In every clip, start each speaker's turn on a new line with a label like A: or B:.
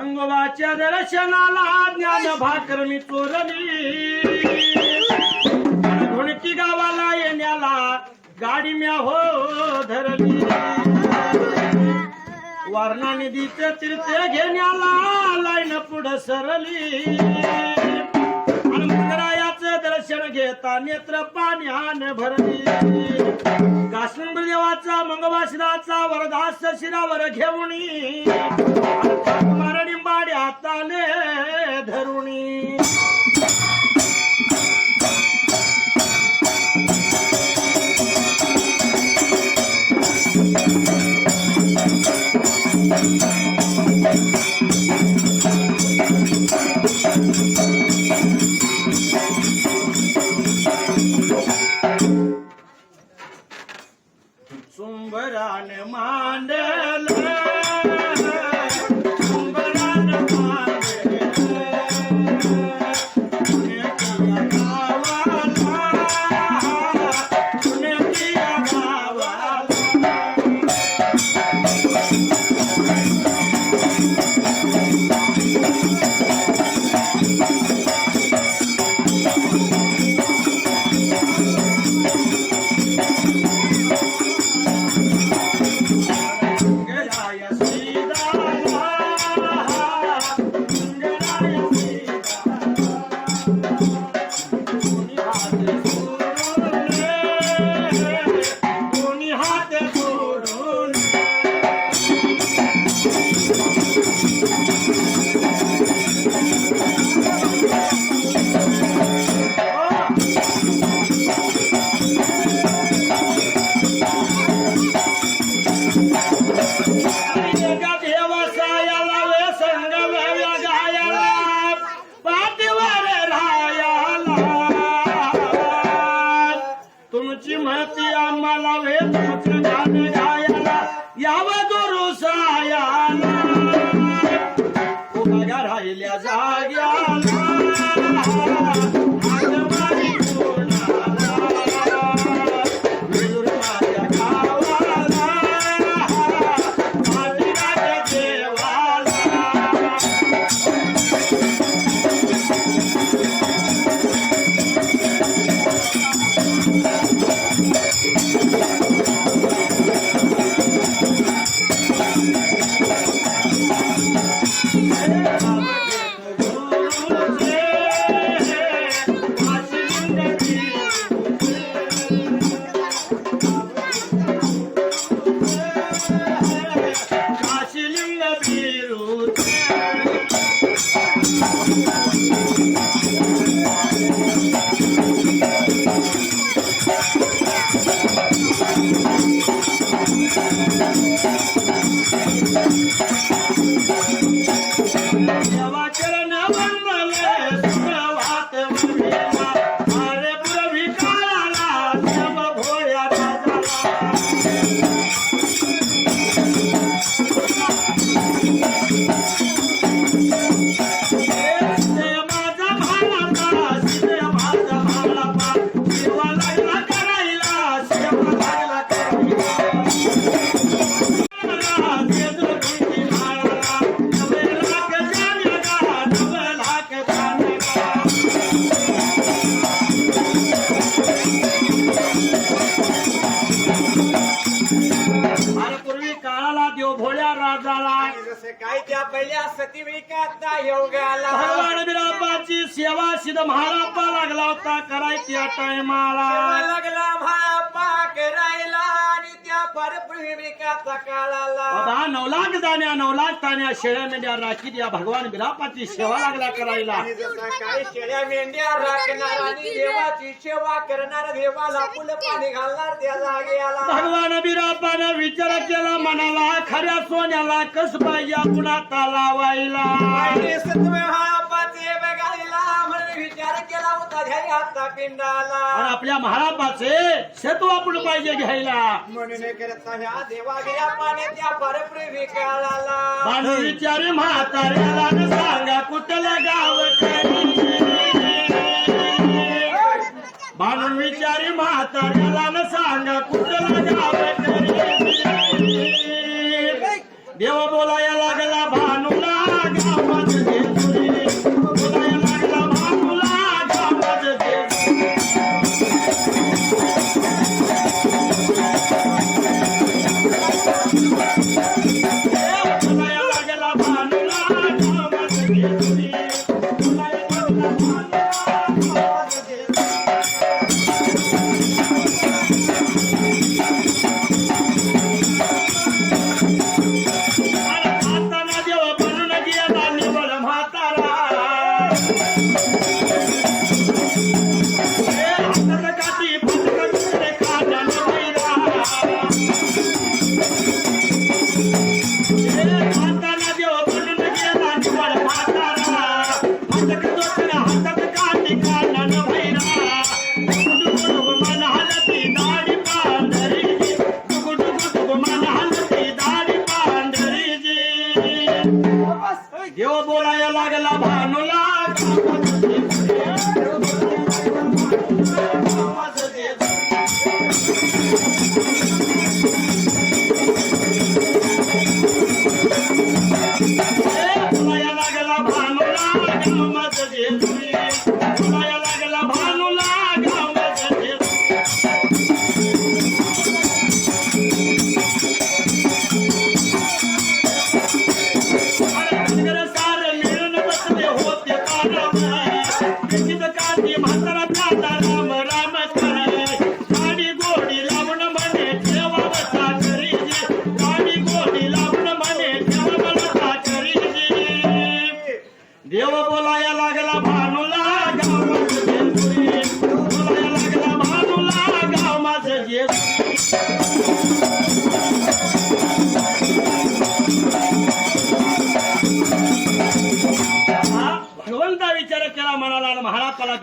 A: खंगोबाच्या दर्शनाला ज्ञान भाकर मी चोरली. गावाला येण्याला गाडी म्या हो धरली. वारणा निधीच तीर्थ घेण्याला लाईन पुढ सरली. आणि दर्शन घेता नेत्र पाण्यान भरली काश्मीर देवाचा मंगवाशिराचा वरदास शिरावर घेऊन. ताले धरुणी Thank you. महारापा लागला होता करायची या टायमाला.
B: लागला महारापा करायला आणि त्या परप्रेमिकाचा काळाला.
A: बाबा नवलाख जाण्या नवलाख ताण्या शेळ्या मेंढ्या राखीत या भगवान विरापाची सेवा लागला करायला.
B: सकाळी शेळ्या मेंढ्या राखणार आणि देवाची सेवा करणार देवाला फुल पाणी घालणार त्या जागेला
A: भगवान बिरापानं विचार केला मनाला खऱ्या सोन्याला कस पाहिजे पुन्हा लावायला
B: सत्वे हा विचार केला होता पिंडाला.
A: आणि आपल्या महारापाचे शेतू आपण पाहिजे घ्यायला.
B: म्हणून करता ह्या देवा गिरा पाणी त्या परप्रेमी काळाला
A: बांधू विचारी म्हाताऱ्याला न सांगा कुठलं गाव बांधून विचारी म्हाताऱ्याला न सांगा कुठलं गाव देव बोलाया लागला. बोलायला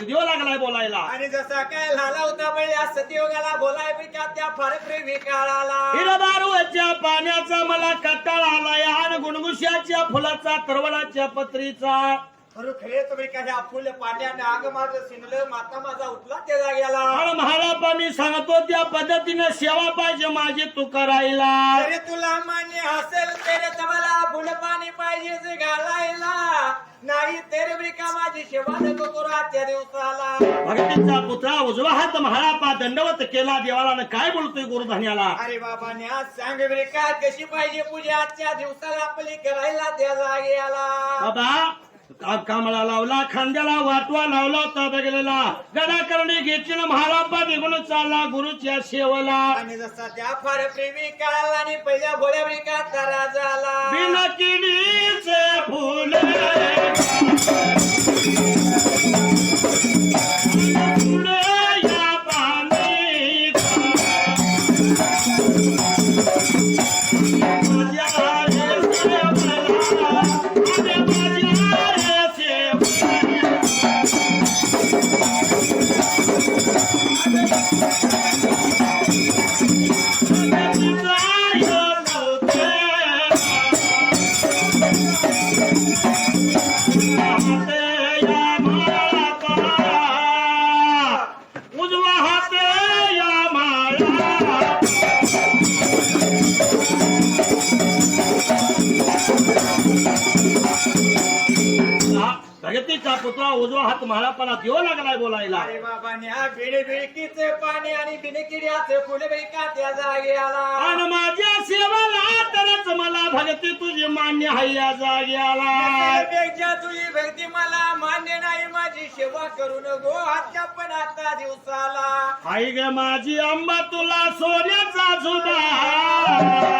A: बिरदेव लागलाय बोलायला.
B: आणि जसा काय झाला होता पहिल्या सतयुगाला बोलाय पिका त्या फार प्रेमी काळाला
A: हिरदारूच्या पाण्याचा मला कट्टाळा आलाय आणि गुणगुष्याच्या फुलाचा तरवडाच्या पत्रीचा.
B: खरं खरे तुम्ही काय फुल पाण्याने आग माझं सिनलं माता माझा उठला त्या जाग्याला
A: आणि महारापा मी सांगतो त्या पद्धतीने सेवा पाहिजे माझी तू करायला
B: तुला मान्य असेल तरी तुम्हाला फुल पाणी पाहिजे घालायला. नाही तरी ब्रिका माझी सेवा नको करू आजच्या दिवसाला?
A: भक्तीचा पुत्रा उजवा हात महारापा दंडवत केला देवाला आणि काय बोलतोय गुरुधन्याला?
B: अरे बाबा न्या सांग ब्रिका कशी पाहिजे पूजा आजच्या दिवसाला आपली करायला त्या जाग्याला
A: बाबा का- कामळा लावला खांद्याला वाटवा लावला होता बघलेला गडाकरणी घेतली ना महारापा निघून चालला गुरुच्या सेवला.
B: आणि जसा त्या फार प्रेमी काळाला आणि पहिल्या राजाला
A: बिना किडीचे फुले. फुले या पाणी भगतीचा पुतळा उजवा हात महारापणात येऊ लागलाय बोलायला.
B: अरे बाबा न्या बिडी बिडकीचे पाणी आणि बिनकिड्याचे फुल बिका त्या जागी आला?
A: आणि माझ्या सेवाला तरच मला भक्ती तुझी मान्य आहे या जागी आला.
B: पेक्षा तुझी भक्ती मला मान्य नाही माझी सेवा करू नको. आजच्या पण आता दिवसाला
A: आई ग माझी अंबा तुला सोन्याचा झुबा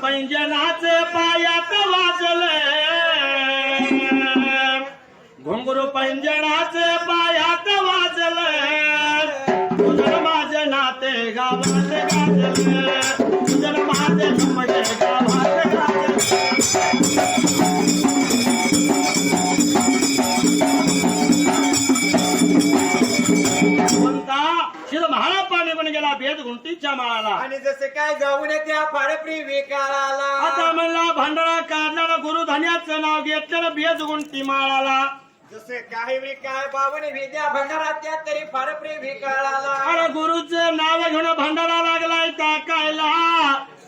A: पैंजनाच पायात वाजल घुंगरू पैंजनाच पायात वाजल तुझं माझे नाते गावात गाजल तुझं माझे झुमडे माळाला.
B: आणि जसं काय जाऊन त्या फाडपरी विकाराला
A: आता म्हणला भांडणा काढणारा गुरु धन्याचं नाव घेतलेलं बेज गुंटी माळाला.
B: जसे काही वेळी काय बाबने विद्या भंडारा त्या तरी फाडपरी विकाराला
A: अरे गुरुचं नाव घेऊन भांडारा लागलाय टाकायला.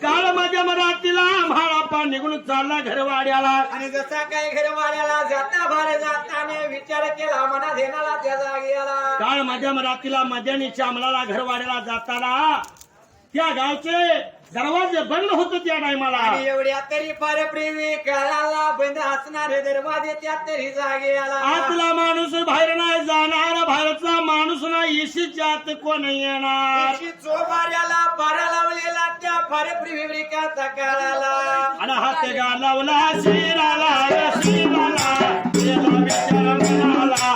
A: काळ माझ्या मराठीला म्हाळापा निघून चालला घरवाड्याला.
B: आणि जसा काही घर वाड्याला जाता भार जाताने विचार केला मना धेनाला त्या जागी आला
A: काळ माझ्या मराठीला मध्यानीच्या अमलाला घरवाड्याला जाताना त्या गावचे दरवाजे बंद होत त्या टायमाला.
B: आणि एवढ्या तरी फार प्रेमी कराला बंद असणारे दरवाजे त्या तरी जागे आला.
A: आतला माणूस बाहेर नाही जाणार बाहेरचा माणूस नाही इशीच्या आत कोण येणार?
B: दिवशी चोबाऱ्याला पारा लावलेला त्या फार प्रेमी काळाला
A: आणि हात गालावला शिराला शिराला गेला विचार मनाला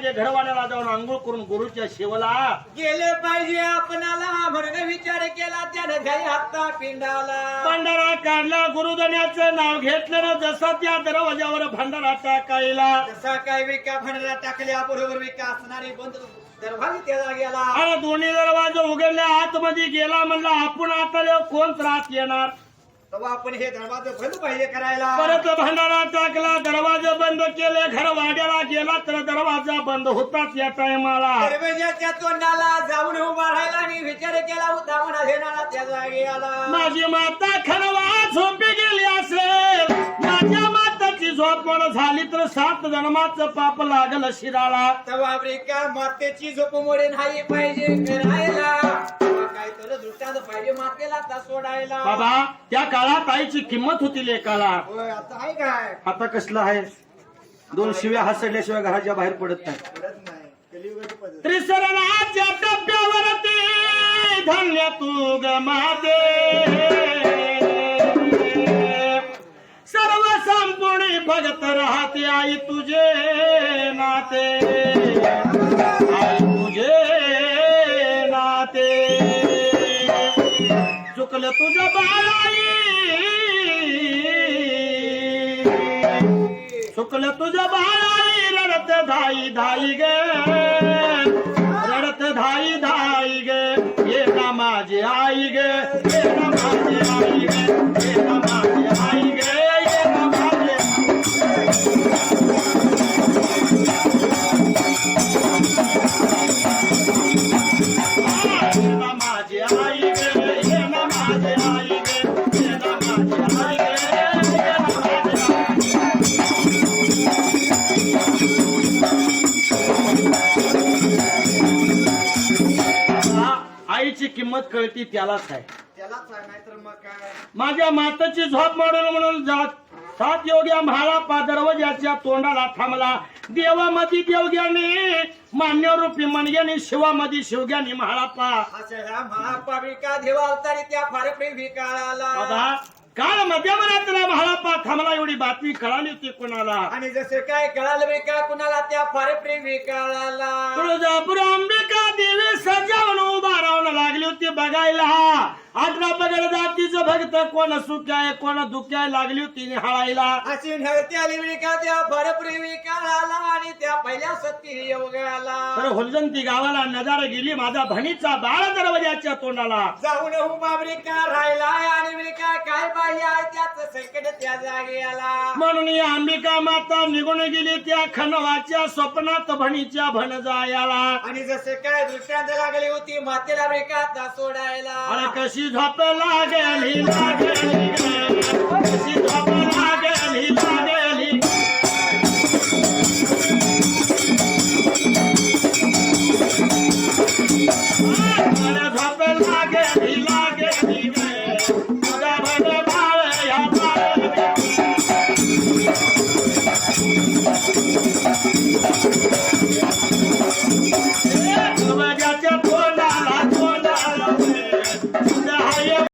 A: पाहिजे घरवाड्याला जाऊन आंघोळ करून गुरुच्या शिवला
B: गेले पाहिजे आपणाला. म्हणून विचार केला त्याने घरी हाता पिंडाला
A: भंडारा काढला गुरुधन्याचं नाव घेतलं ना जसा त्या दरवाजावर भंडारा टाकायला
B: जसा काय विका भंडारा टाकल्या बरोबर विका असणारे बंद दरवाजे त्या जागेला
A: अरे दोन्ही दरवाजे उघडले आतमध्ये गेला म्हणला आपण आता कोण त्रास येणार
B: तेव्हा आपण हे दरवाजे बंद पाहिजे करायला.
A: परत भंडारा टाकला दरवाजे बंद केले घर वाड्याला गेला तर दरवाजा बंद होताच या टायमाला.
B: दरवाजाच्या तोंडाला जाऊन उभा राहिला आणि विचार केला होता म्हणा घेणारा त्या जागी आला.
A: माझी माता खरवा झोपी माताची झोप पण झाली तर सात जन्माचं पाप लागल शिराला
B: तेव्हा अमेरिका मातेची झोपमोडे नाही पाहिजे करायला तेव्हा काय तर दृष्टांत पाहिजे मातेला आता सोडायला.
A: बाबा त्या काळात आईची किंमत होती लेकाला
B: होय आता आहे काय?
A: आता कसलं आहे? दोन शिव्या हसडल्याशिवाय घराच्या बाहेर पडत नाही.
B: कळत नाही. कलियुगाची पद्धत.
A: धन्य तू गमाते संपूर्ण भगत राहते आई तुझे नाते. आई तुझे नाते. चुकलं तुझं बाळाई. चुकलं तुझं बाळाई. रडत धाई धाई ग. रडत धाई धाई ग. ये ना माझी आई ग. ये ना माझी आई गे. किंमत कळती त्यालाच आहे.
B: त्यालाच आहे नाहीतर मग काय?
A: माझ्या माताची झोप मोडून म्हणून जात. सात योग्या म्हाळापा दरवाजाच्या तोंडाला थांबला. देवामधी देवग्याने मान्य रूपी मनग्याने शिवामधी शिवग्याने म्हाळापा
B: असं ह्या महापाविका देवा अवतारी त्या फारपी विकाळाला.
A: काल मध्यमरात्र म्हाळापा थांबला एवढी बातमी कळाली होती कोणाला?
B: आणि जसं काय कळालं विका कुणाला त्या फारपी विकाळाला
A: तुळजापूर अंबिका देवी सजावून उभा राहून लागली होती बघायला. अठरा पगड जातीचं भक्त कोण सुक्याय कोण दुख्याय लागली होती निहाळायला.
B: अशी नव्हती आली विका त्या फारपी विकाळाला आणि त्या पहिल्या सत्ती योगाला
A: तर होलजंती गावाला नजार गेली माझा भणीचा बाळ दरवाजाच्या तोंडाला.
B: जाऊन उभा विका राहिलाय आणि विका काय बाह्य आहे त्याच संकट त्या जागी आला.
A: म्हणून ही अंबिका माता निघून गेली त्या खनवाच्या स्वप्नात भणीच्या भण जायाला.
B: आणि जसे काय दृष्टांत लागली होती मातेला विका सोडायला.
A: अरे कशी বেশি ধপে লাগে লাগে